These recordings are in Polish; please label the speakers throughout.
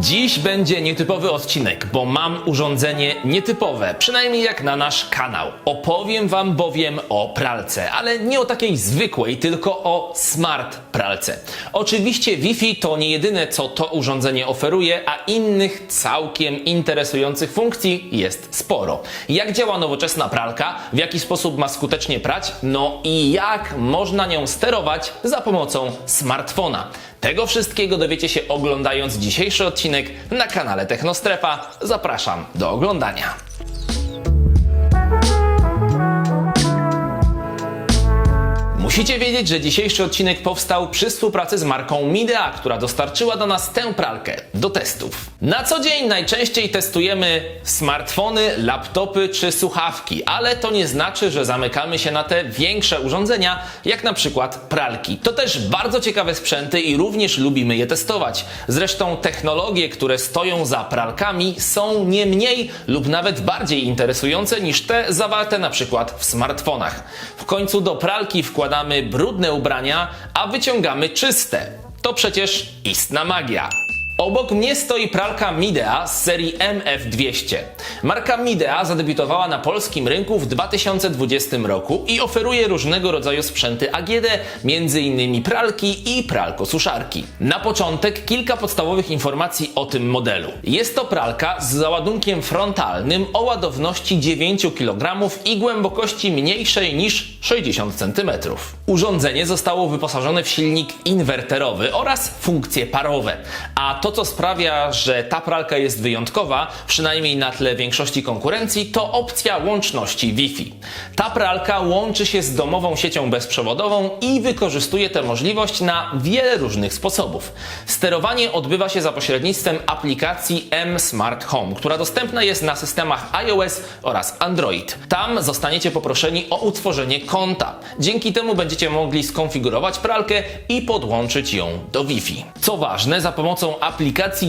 Speaker 1: Dziś będzie nietypowy odcinek, bo mam urządzenie nietypowe, przynajmniej jak na nasz kanał. Opowiem Wam bowiem o pralce, ale nie o takiej zwykłej, tylko o smart pralce. Oczywiście Wi-Fi to nie jedyne, co to urządzenie oferuje, a innych całkiem interesujących funkcji jest sporo. Jak działa nowoczesna pralka, w jaki sposób ma skutecznie prać, no i jak można nią sterować za pomocą smartfona. Tego wszystkiego dowiecie się oglądając dzisiejszy odcinek na kanale Technostrefa. Zapraszam do oglądania. Musicie wiedzieć, że dzisiejszy odcinek powstał przy współpracy z marką Midea, która dostarczyła do nas tę pralkę do testów. Na co dzień najczęściej testujemy smartfony, laptopy czy słuchawki, ale to nie znaczy, że zamykamy się na te większe urządzenia, jak na przykład pralki. To też bardzo ciekawe sprzęty i również lubimy je testować. Zresztą technologie, które stoją za pralkami są nie mniej lub nawet bardziej interesujące niż te zawarte na przykład w smartfonach. W końcu do pralki wkładamy brudne ubrania, a wyciągamy czyste. To przecież istna magia. Obok mnie stoi pralka Midea z serii MF200. Marka Midea zadebiutowała na polskim rynku w 2020 roku i oferuje różnego rodzaju sprzęty AGD, m.in. pralki i pralkosuszarki. Na początek kilka podstawowych informacji o tym modelu. Jest to pralka z załadunkiem frontalnym o ładowności 9 kg i głębokości mniejszej niż 60 cm. Urządzenie zostało wyposażone w silnik inwerterowy oraz funkcje parowe, a to co sprawia, że ta pralka jest wyjątkowa, przynajmniej na tle większości konkurencji, to opcja łączności Wi-Fi. Ta pralka łączy się z domową siecią bezprzewodową i wykorzystuje tę możliwość na wiele różnych sposobów. Sterowanie odbywa się za pośrednictwem aplikacji M Smart Home, która dostępna jest na systemach iOS oraz Android. Tam zostaniecie poproszeni o utworzenie konta. Dzięki temu będziecie mogli skonfigurować pralkę i podłączyć ją do Wi-Fi. Co ważne, za pomocą aplikacji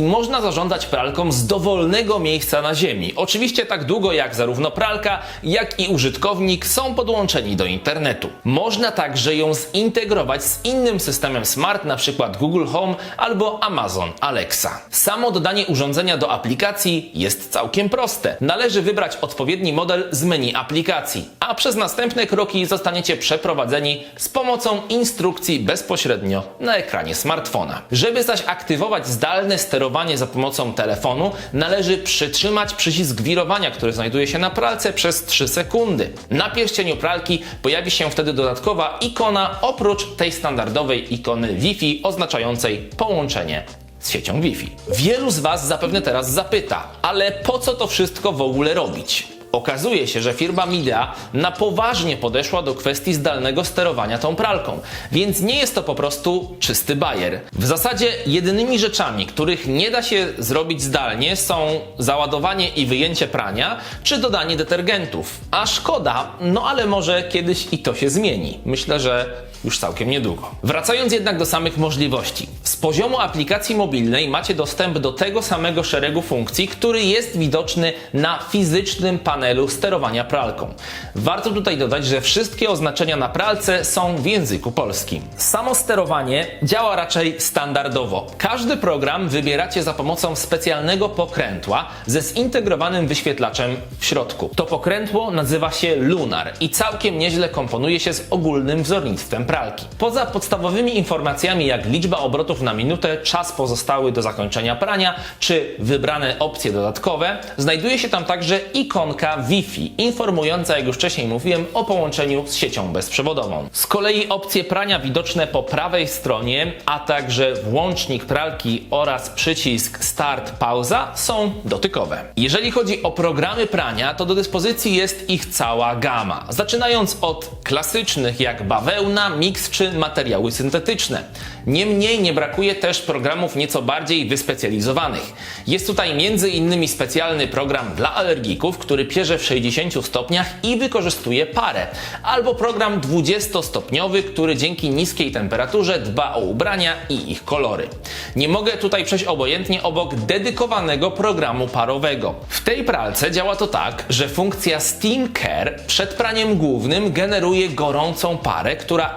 Speaker 1: można zarządzać pralką z dowolnego miejsca na ziemi. Oczywiście tak długo jak zarówno pralka, jak i użytkownik są podłączeni do internetu. Można także ją zintegrować z innym systemem smart, np. Google Home albo Amazon Alexa. Samo dodanie urządzenia do aplikacji jest całkiem proste. Należy wybrać odpowiedni model z menu aplikacji, a przez następne kroki zostaniecie przeprowadzeni z pomocą instrukcji bezpośrednio na ekranie smartfona. Żeby zaś aktywować zdalne sterowanie za pomocą telefonu, należy przytrzymać przycisk wirowania, który znajduje się na pralce przez 3 sekundy. Na pierścieniu pralki pojawi się wtedy dodatkowa ikona oprócz tej standardowej ikony Wi-Fi oznaczającej połączenie z siecią Wi-Fi. Wielu z Was zapewne teraz zapyta, ale po co to wszystko w ogóle robić? Okazuje się, że firma Midea na poważnie podeszła do kwestii zdalnego sterowania tą pralką, więc nie jest to po prostu czysty bajer. W zasadzie jedynymi rzeczami, których nie da się zrobić zdalnie są załadowanie i wyjęcie prania, czy dodanie detergentów. A szkoda, no ale może kiedyś i to się zmieni. Myślę, że już całkiem niedługo. Wracając jednak do samych możliwości. Z poziomu aplikacji mobilnej macie dostęp do tego samego szeregu funkcji, który jest widoczny na fizycznym panelu sterowania pralką. Warto tutaj dodać, że wszystkie oznaczenia na pralce są w języku polskim. Samo sterowanie działa raczej standardowo. Każdy program wybieracie za pomocą specjalnego pokrętła ze zintegrowanym wyświetlaczem w środku. To pokrętło nazywa się Lunar i całkiem nieźle komponuje się z ogólnym wzornictwem pralki. Poza podstawowymi informacjami jak liczba obrotów na minutę, czas pozostały do zakończenia prania, czy wybrane opcje dodatkowe, znajduje się tam także ikonka Wi-Fi, informująca, jak już wcześniej mówiłem, o połączeniu z siecią bezprzewodową. Z kolei opcje prania widoczne po prawej stronie, a także włącznik pralki oraz przycisk Start Pauza są dotykowe. Jeżeli chodzi o programy prania, to do dyspozycji jest ich cała gama. Zaczynając od klasycznych jak bawełna, miks czy materiały syntetyczne. Niemniej nie brakuje też programów nieco bardziej wyspecjalizowanych. Jest tutaj m.in. specjalny program dla alergików, który pierze w 60 stopniach i wykorzystuje parę, albo program 20-stopniowy, który dzięki niskiej temperaturze dba o ubrania i ich kolory. Nie mogę tutaj przejść obojętnie obok dedykowanego programu parowego. W tej pralce działa to tak, że funkcja Steam Care przed praniem głównym generuje gorącą parę, która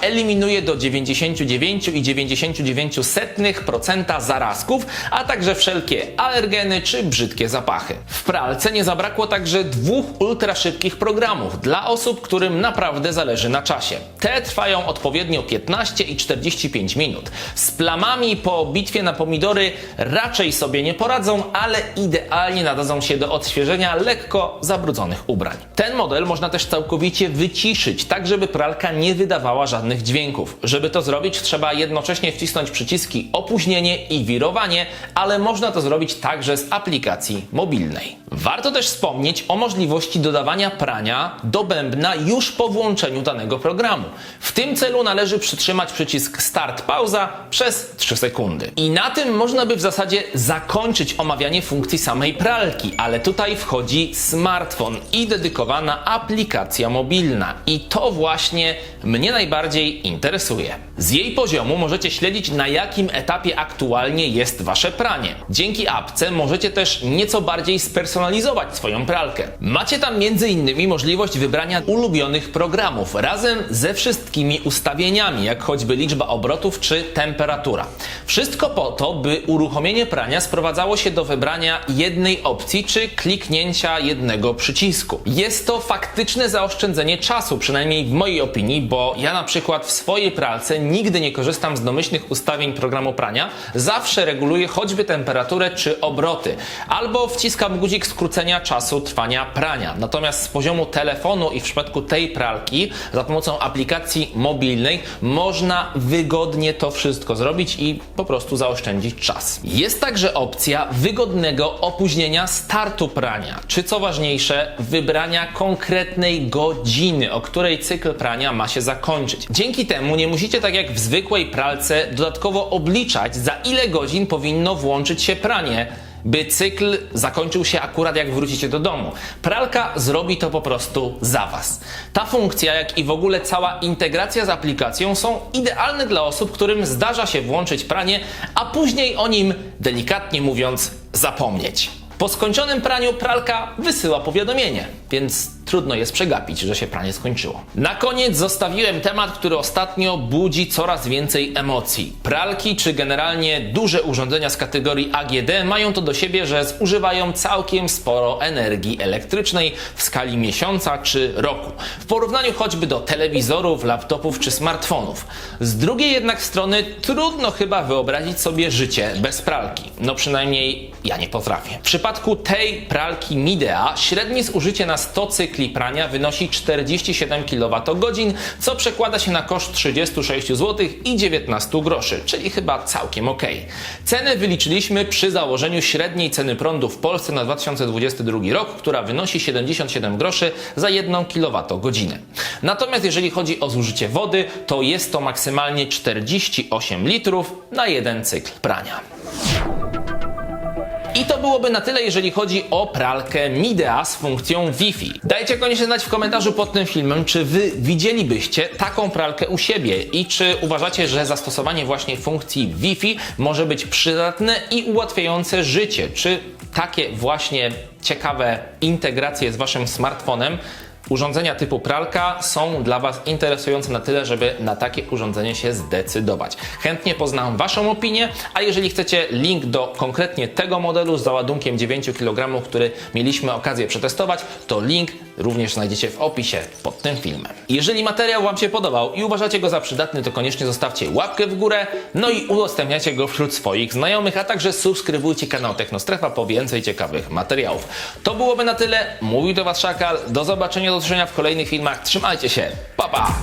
Speaker 1: do 99,9 0,99% zarazków, a także wszelkie alergeny czy brzydkie zapachy. W pralce nie zabrakło także dwóch ultraszybkich programów dla osób, którym naprawdę zależy na czasie. Te trwają odpowiednio 15 i 45 minut. Z plamami po bitwie na pomidory raczej sobie nie poradzą, ale idealnie nadadzą się do odświeżenia lekko zabrudzonych ubrań. Ten model można też całkowicie wyciszyć, tak żeby pralka nie wydawała żadnych dźwięków. Żeby to zrobić, trzeba jednocześnie wcisnąć przyciski opóźnienie i wirowanie, ale można to zrobić także z aplikacji mobilnej. Warto też wspomnieć o możliwości dodawania prania do bębna już po włączeniu danego programu. W tym celu należy przytrzymać przycisk Start Pauza przez 3 sekundy. I na tym można by w zasadzie zakończyć omawianie funkcji samej pralki, ale tutaj wchodzi smartfon i dedykowana aplikacja mobilna. I to właśnie mnie najbardziej interesuje. Z jej poziomu możecie śledzić na jakim etapie aktualnie jest wasze pranie. Dzięki apce możecie też nieco bardziej spersonalizować swoją pralkę. Macie tam m.in. możliwość wybrania ulubionych programów razem ze wszystkimi ustawieniami, jak choćby liczba obrotów czy temperatura. Wszystko po to, by uruchomienie prania sprowadzało się do wybrania jednej opcji czy kliknięcia jednego przycisku. Jest to faktyczne zaoszczędzenie czasu, przynajmniej w mojej opinii, bo ja na przykład w swojej pralce nigdy nie korzystam z domyślnych ustawień programu prania, zawsze reguluję choćby temperaturę czy obroty, albo wciskam guzik skrócenia czasu trwania prania. Natomiast z poziomu telefonu i w przypadku tej pralki za pomocą aplikacji mobilnej można wygodnie to wszystko zrobić i po prostu zaoszczędzić czas. Jest także opcja wygodnego opóźnienia startu prania, czy co ważniejsze, wybrania konkretnej godziny, o której cykl prania ma się zakończyć. Dzięki temu nie musicie tak jak w zwykłej pralce dodatkowo obliczać za ile godzin powinno włączyć się pranie by cykl zakończył się akurat jak wrócicie do domu. Pralka zrobi to po prostu za Was. Ta funkcja, jak i w ogóle cała integracja z aplikacją są idealne dla osób, którym zdarza się włączyć pranie, a później o nim, delikatnie mówiąc, zapomnieć. Po skończonym praniu pralka wysyła powiadomienie, więc trudno jest przegapić, że się pranie skończyło. Na koniec zostawiłem temat, który ostatnio budzi coraz więcej emocji. Pralki czy generalnie duże urządzenia z kategorii AGD mają to do siebie, że zużywają całkiem sporo energii elektrycznej w skali miesiąca czy roku. W porównaniu choćby do telewizorów, laptopów czy smartfonów. Z drugiej jednak strony trudno chyba wyobrazić sobie życie bez pralki. No przynajmniej ja nie potrafię. W przypadku tej pralki Midea średnie zużycie na 100 cykli prania wynosi 47 kWh, co przekłada się na koszt 36 zł i 19 groszy, czyli chyba całkiem ok. Cenę wyliczyliśmy przy założeniu średniej ceny prądu w Polsce na 2022 rok, która wynosi 77 groszy za 1 kWh. Natomiast jeżeli chodzi o zużycie wody, to jest to maksymalnie 48 litrów na jeden cykl prania. I to byłoby na tyle, jeżeli chodzi o pralkę Midea z funkcją Wi-Fi. Dajcie koniecznie znać w komentarzu pod tym filmem, czy wy widzielibyście taką pralkę u siebie i czy uważacie, że zastosowanie właśnie funkcji Wi-Fi może być przydatne i ułatwiające życie. Czy takie właśnie ciekawe integracje z waszym smartfonem Urządzenia typu pralka są dla Was interesujące na tyle, żeby na takie urządzenie się zdecydować. Chętnie poznam Waszą opinię, a jeżeli chcecie link do konkretnie tego modelu z załadunkiem 9 kg, który mieliśmy okazję przetestować, to link również znajdziecie w opisie pod tym filmem. Jeżeli materiał Wam się podobał i uważacie go za przydatny, to koniecznie zostawcie łapkę w górę, no i udostępniacie go wśród swoich znajomych, a także subskrybujcie kanał Technostrefa po więcej ciekawych materiałów. To byłoby na tyle. Mówił do Was Szakal. Do zobaczenia, do usłyszenia w kolejnych filmach. Trzymajcie się. Pa, pa!